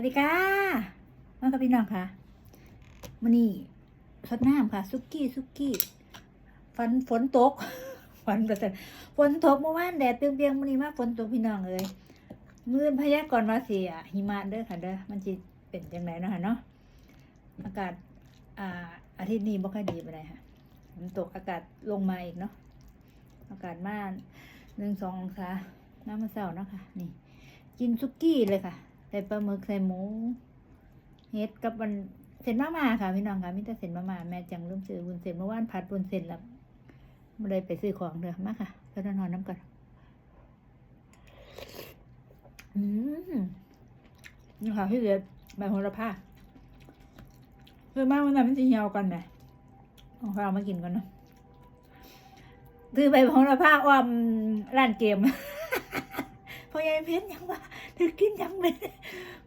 วัสดีค่ะน้องกับพี่น้องค่ะมันนี่สดน้ำค่ะ ซุกี้ซุกี้ฝนฝนตกฝนประเสริฐฝนตกเมื่อวานแดดเปรียงๆมันนี้มากฝนตกพี่น้องเลยมื่นพยากรณ์ว่าเสียหิมะเด้อค่ะเด้อมันจะเป็นจังไหนเนาะค่ะเนาะอากาศอ่าอาทิตย์นี้บ่ค่อยดีไปเลยค่ะฝนตกอากาศลงมาอีกเนาะอากาศมากหนึ่งสององศาน้ำมันเศร้าเนาะค่ะนี่ กินซุกี้เลยค่ะ ใส่ปลาหมึกใส่หมูเฮ็ดกับมันเส้นมามาค่ะพี่น้องค่ะมีแต่เส้นมามาแม่จังลืมซื้อวุ้นเส้นเมื่อวานผัดวุ้นเส้นแล้วไม่ได้ไปซื้อของเด้อมาค่ะเพื่อนอนน้ำก่อนอืมนี่ค่ะพี่เด็ดใบโหระพาคือมากวันนั้นมันจะเหี่ยวกันไหมของเรามากินกันเนาะคือใบโหระพาอ้อมร้านเกม อยายเพชรยังว่าเธอกินยังเลย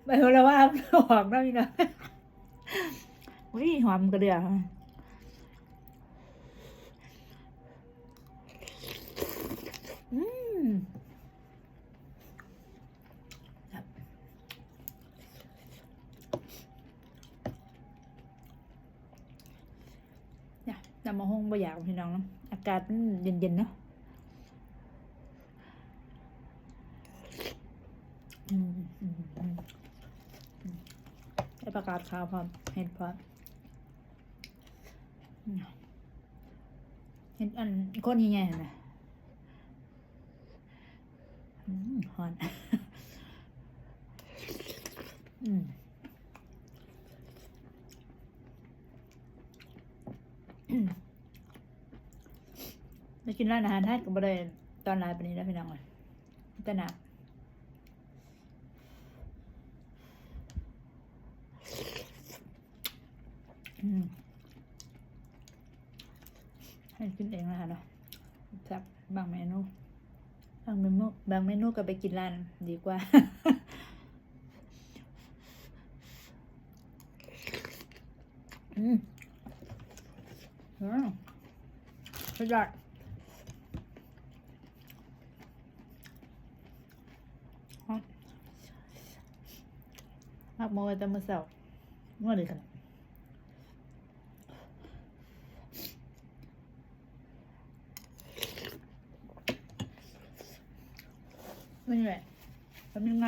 ใบโหระพาหอมนะพี่น้องอุ้ยหอมกระเดือกอืมเนี่ยนำมาห้องบ่อยากพี่น้อง อากาศเย็นๆเนาะ อืมอืมอืมอืม ได้ประกาศข่าวพร้อมเห็นพร้อมเห็นอันคนยังไงเห็นไหมฮอนอืมไปกินร้านอาหารไทยกับบริเวณตอนไลน์ปนี้แล้วพี่น้องเลยแต่หนัก อืม ให้กินเองนะคะเนาะจับบางเมนูบางเมนูบางเมนูก็ไปกินร้านดีกว่าอืมอืมสุดยอดฮะมักโมยแต่มือเสาร์เมื่อไหร่กัน ไม่เหนื่อยทำยังไง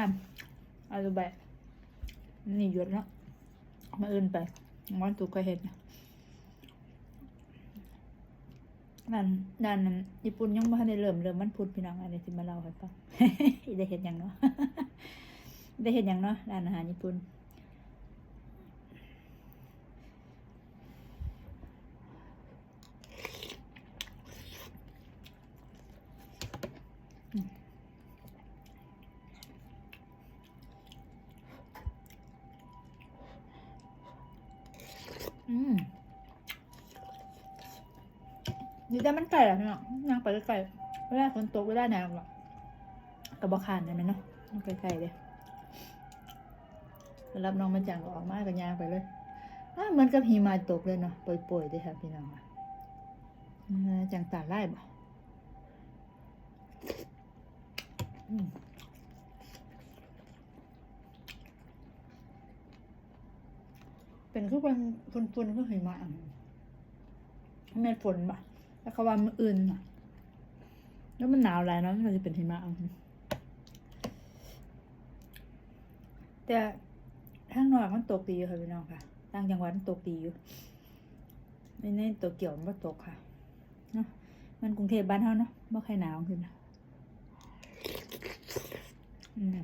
อาดูแบบนี่หยุดแล้วมาอื่นไปวันตุกก็เห็นนั่นนั่นญี่ปุ่นยังไม่ทันได้เริ่มเริ่มมันพูดพี่น้องอะไรที่มาเล่าให้ฟังได้เห็นอย่างเนาะได้เห็นอย่างเนาะร้านอาหารญี่ปุ่น นี่แต่มันไก่อะพี่น้องนั่งไปไก่เวลาฝนตกเวลาหนาวอะกับบอคานได้ไหมเนาะนั่ไกลๆเลยรับน้องมาจังก็ออกมากับยางไปเลยอ้าเหมือนกับหิมะตกเลยเนาะโปรยๆด้วยค่ะพี่น้องจังตาไล่บ่เป็นคือเป็นฝนๆก็หิมะอะไม่ฝนบ่ แล้วเขาว่ามันอื่นอะแล้วมันหนาวหลายเนาะมันจะเป็นหิมะแต่ข้างนอกมันตกดีอยู่ค่ะพี่น้องค่ะต่างจังหวัดมันตกดีอยู่ในในตัวเกี่ยวมันบ่ตกค่ะเนาะมันกรุงเทพบ้านเฮาเนาะบ่ใครหนาวขึ้นนะอืม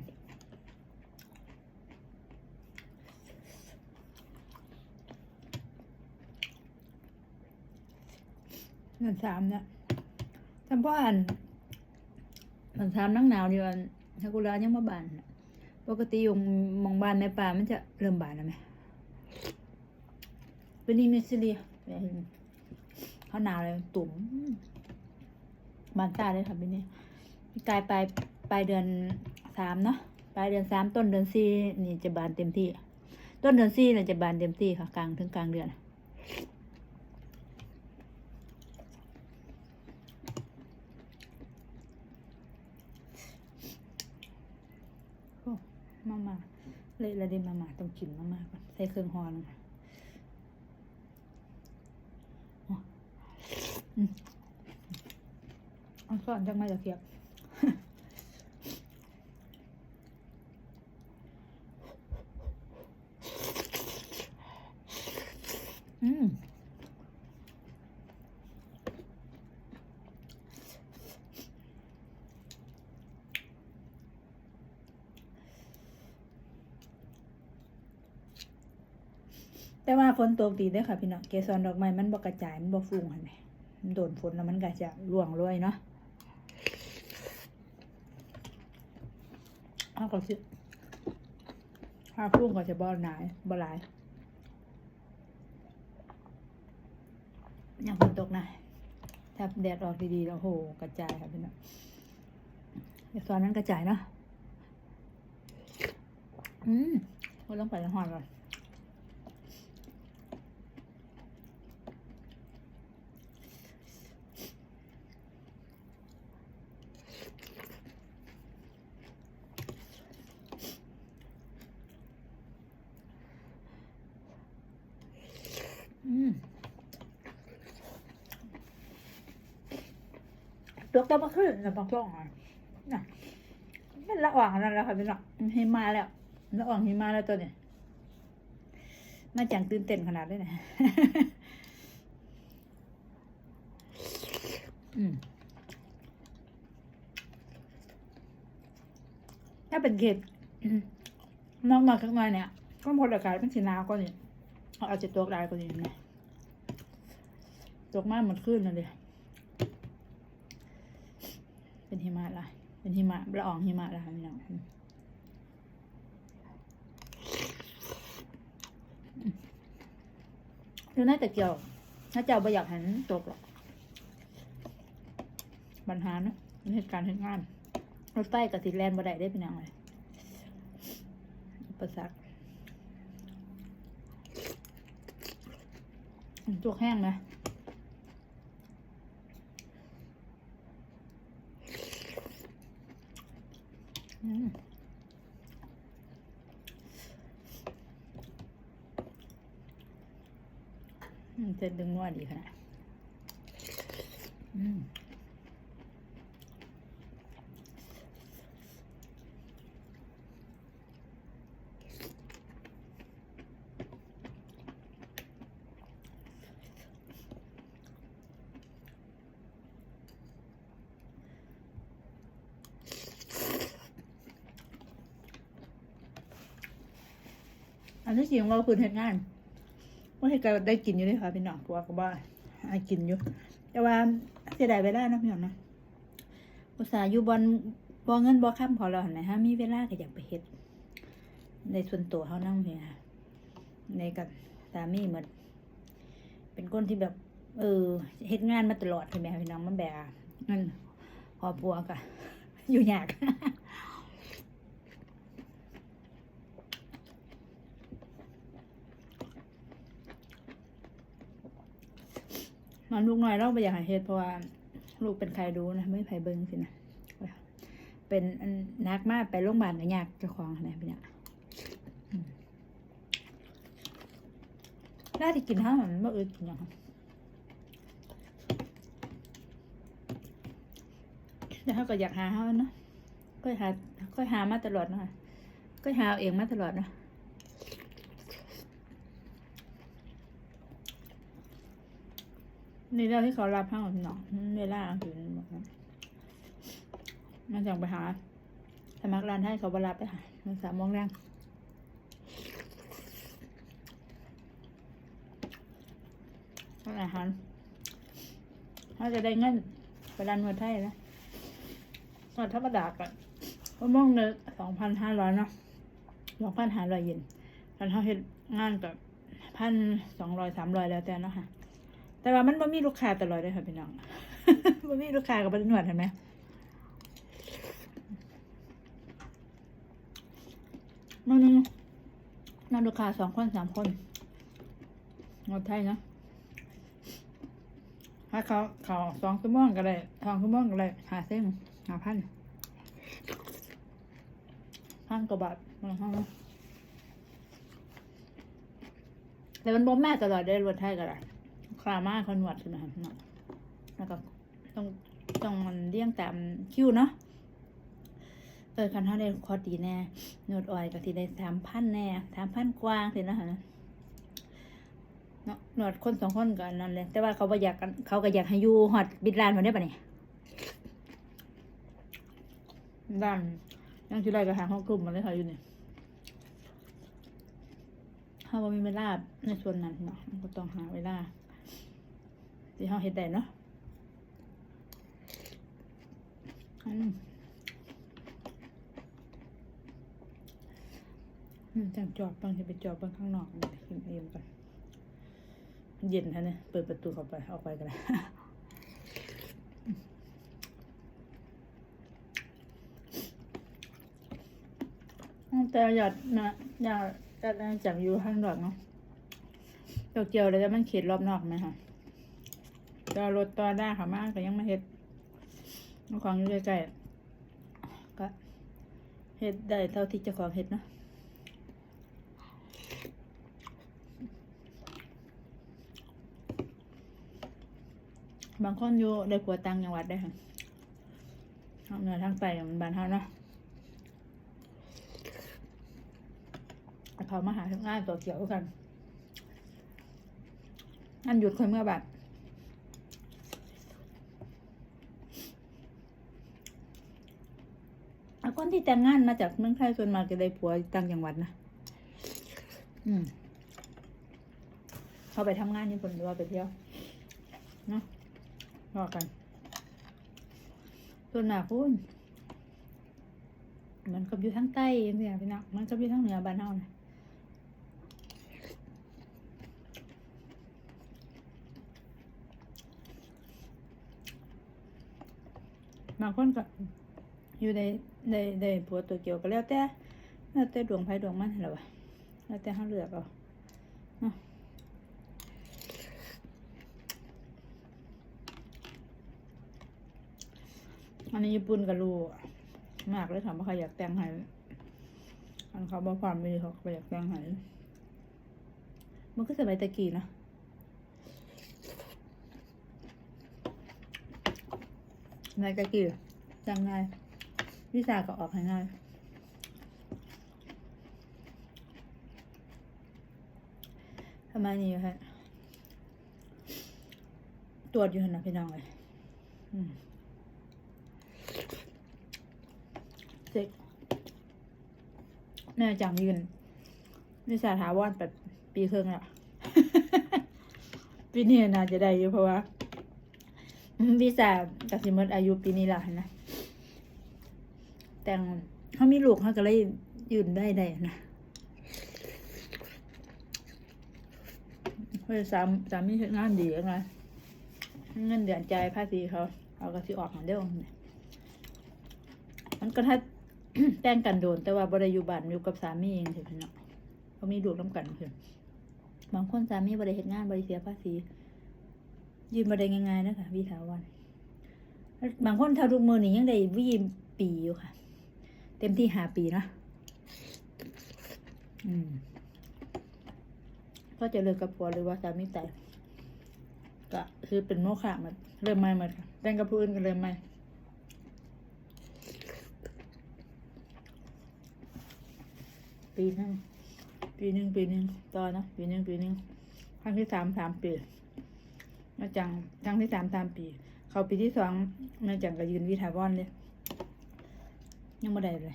เดือนสามเนี่ยจำพ่ออันเดือนสามนั่งหนาวเดียวอันซากุระยังมาบานปกติอยู่มองบานในป่ามันจะเริ่มบานแล้วไหมเป็นนี่มิสซิลีเขาหนาวเลยตุ่มบานตาเลยค่ะเป็นนี่กลายปลายปลายเดือนสามเนาะปลายเดือนสามต้นเดือนสี่นี่จะบานเต็มที่ ต้นเดือนสี่เนี่ยจะบานเต็มที่ค่ะกลางถึงกลางเดือน มามาเลยระเดนมามาต้องกินมามาก่อนใส่เครื่องฮอนค่อันสอนจังไม่จะเทียบอืม แต่ว่าฝนตกดีด้ค่ะพี่น้องเกสรดอกไม้มันบกกระจายมันบกฟุ้งค่ะแม่มันโดนฝนแล้วมันก็จะร่วงรวยเนาะข้าวกระซิบข้าวฟุ้งก็จะบ่หนายบ่หลายอย่างฝนตกนะถ้าแดดออกดีๆแล้วโหกระจายค่ะพี่น้องเกสรนั้นกระจายเนาะอืมมันต้องไปละหอนก่อน กตะมาขึ้นแล้วงช่องอะนะป็นละอ่องนั่นแล้วค่ะพี่น้องหิมาแล้วละอ่องหิมาแล้วตัวเนี้ยน่าจังตื่นเต้นขนาดเลยนะถ้าเป็นเขตนอกนอกข้างในเนี่ยก็พลอากาศเป็นสีน้ำก็เนี่ยเอาจะตัวได้ก็เนี่ยตกมากหมดขึ้นเลย เป็นหิมะละเป็นหิมะละอองหิมะละค่ะพี่น้องอยู่าจะเกี่ยวน่าเจ้าบ่อยากหันตกหรอกปัญหานะเหตุการณ์เหตุงานรถใต้กับสิแลนบ่ได้ได้เป็นยังไงประสรรจุกแห้งไหม จะดึงว่าดีขนาดอืม อันที่จริงเราคือเห็นงานว่าให้การได้กินอยู่ด้วยค่ะพี่น้องตัวก็บ้าอากินอยู่ แต่ว่าเสียดายเวลานะพี่น้องนะภาษาอยู่บอลบอเงินบอข้ามพอเราหันไหนฮะมีเวลาก็อยากไปเฮ็ดในส่วนตัวเขานั่งเลยค่ะในกับสามีเหมือนเป็นคนที่แบบ เออเฮ็ดงานมาตลอดใช่ไหมพี่น้องมันแบบนั่นพอปัวกะอยู่ยาก มันลูกน้อยเล่าไปอย่างเหตุเพราะว่าลูกเป็นใครรู้นะไม่ไผเบิ้งสินะเป็นนักมากไปโรงพยาบาลก็ยากเจ้าของนะพี่เนี่ยน่าที่กินห้างมันเมื่อึดอย่างแต่เขาก็อยากหาเขาเนาะก็หาก็หามาตลอดนะก็หาเองมาตลอดนะ นี่เรื่องที่เขารับห้างของหนอเวลาถึงอยู่บอนาจากไปหาสมัครร้านให้เขาบรับไปหาสามโมงแรงอาหารเขาจะได้เงินไปร้านนวดไทยนะก็ดธรรมดาก่อนก็มองเงินสองพันห้าร้อยเนาะสองพันห้าร้อยเย็นตอนเขาเห็นงานกับพันสองร้อยสามร้อยแล้วแต่เนาะค่ะ แต่ว่ามันบ่มีลูกค้าตลอดเลยค่ะพี่น้องบ่มีลูกค้ากับบันนวดเห็นไหมมันนึงนั่งลูกค้าสองคนสามคนงดไทยนะถ้าเขาเขาสองขึ้นวโองก็เลยสองขึ้นวโองก็เลยหาเส้นหาพันพันกว่าบาทมาห้องแต่มันบ่แม่ตลอดได้รวดไทยก็ได้ หมครับเนาะแล้วก็ต้องต้องมันเลี้ยงตามคิวเนาะเออคันเท่าได้คอดีแน่หนวดออยก็สิได้สามพันแน่สามพันกว่าสินะคะเนาะหนวดคนสองคนกันนั่นเลยแต่ว่าเขาบ่อยากกันเขาก็อยากให้อยู่ฮอดบิดลานมาได้ปะเนี่ยด้านยังที่ไรก็หาห้องกลุ่มมาเลยค่ะอยู่นี่ยถ้าว่ามีเวลาในส่วนนั้นเนาะก็ต้องหาเวลา ที่เราเฮ็ดได้เนาะอืมจังจอบบางทีไปจอบบางข้างนอกกินเองกันเย็นฮะเนี่ยเปิดประตูเข้าไปออกไปกันเลยแต่อยากนะอยากจะจับอยู่ข้างนอกเนาะโตเกียวเลยจะมันเขตรอบนอกไหมคะ จอรถต่อได้ค่ะมากแต่ยังไม่เฮ็ดของอยู่ใกล้ๆก็เฮ็ดได้เท่าที่จะของเฮ็ดเนาะบางคนอยู่ได้ผัวตังจังหวัดได้ค่ะทางเหนือทางใต้อย่างบ้านเฮานะเขามาหาทำงานตัวเกี่ยวกัน อันหยุดคนเมื่อบัดเอา คนที่แต่งงานมาจากเมืองไทยส่วนมากจะได้ผัวต่างจังหวัดนะอืมเขาไปทำงานญี่ปุ่นหรือว่าไปเที่ยวเนาะรอกันส่วนมากพูนเหมันกับอยู่ทั้งใต้เนี่ยพี่นักมันกับอยู่ทั้งเหนือบ้านเฮานะบางคนก็ อยู่ในในในผัวตัวเกี่ยวก็แล้วแต่แล้วแต่ดวงไพ่ดวงมันแหละวะแล้วแต่เขาเลือกเอาอันนี้ญี่ปุ่นก็รู้มากเลยถามว่าใครอยากแต่งให้อันเขาบอกความมีเขาก็อยากแต่งให้มันก็สมัยตะกี้นะนายกะกี่จำง่าย วิชาก็ออกให้ง่ายทำไมนี่ฮะตรวจอยู่หนนะพี่น้องเลยอืมเซ็กแม่จำยืนวิชาถาวรแบบปีครึ่งละปีนี้น่าจะได้อยู่เพราะว่าวีซ่าตัดสิมดอายุปีนี้ละนะ แต่งเขามีลูกเขาก็เลยยืนได้ได้นะเพื่อสามสามีเฮ็ดงานดียังไงเงินเดือนใจภาษีเขาเขาก็สิออกมาเด้อมันก็ถ้าแต่งกันโดน แต่ว่าบริยุบันอยู่กับสามีเองเถอะเนาะเขามีลูกน้ำกันเพื่อนบางคนสามีบริเฮ็ดงานบริเสียภาษี ยืนมาได้ง่ายๆนะคะวิถาวันบางคนเท่าทุกมือนี่ยังได้วีปีอยู่ค่ะ เต็มที่หาปีเนาะอืมก็จะเลิกกับผัวหรือว่าสามีแต่ก็คือเป็นโมฆะหมันเริ่มใหม่หมดค่ะแต่งกับผู้อื่นก็เริ่มใหม่ปีหนึงปีหนึ่งปีหนึ่งต่อเนะปีหนึ่งปีหนึ่งครั้งที่สามสามปีมาจังครั้งที่สามสามปี เขาปีที่สองมาจังก็ยืนวิทาวอนเลย ยังไม่ได้เลย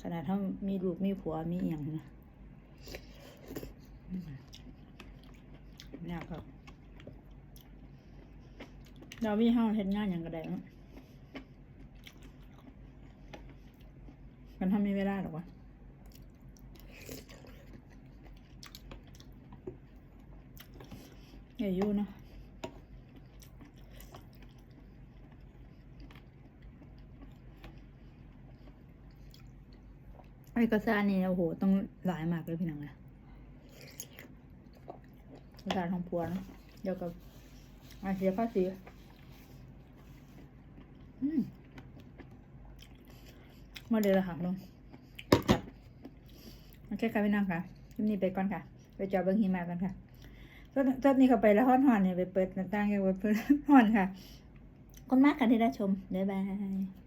ขนาดเขามีลูกมีผัวมีอหย่างนะอืมเนี่ยครับเราวิห้าเฮ็ดงานอย่างก็ได้เนาะกันทำไม่ได้หรอกวะอย่ายุ่เนาะ เอกระสานี่โอ้โห ต้องหลายมากเลยพี่น้องเลยเอกสารของผัวนเดียวกับอาเสียภาษีอืมมาเดี๋ยวละค่ะลุงจัดโอเคค่ะพี่น้องค่ะคลิปนี้ไปก่อนค่ะ ไปจอบเบิ่งหิมะกันค่ะตอนนนี้เขาไปแล้วฮ้อนๆเนี่ยไปเปิดหน้าต่างกันเพิ่นฮ้อนค่ะ คนมากกันที่ได้ชมบ๊ายบาย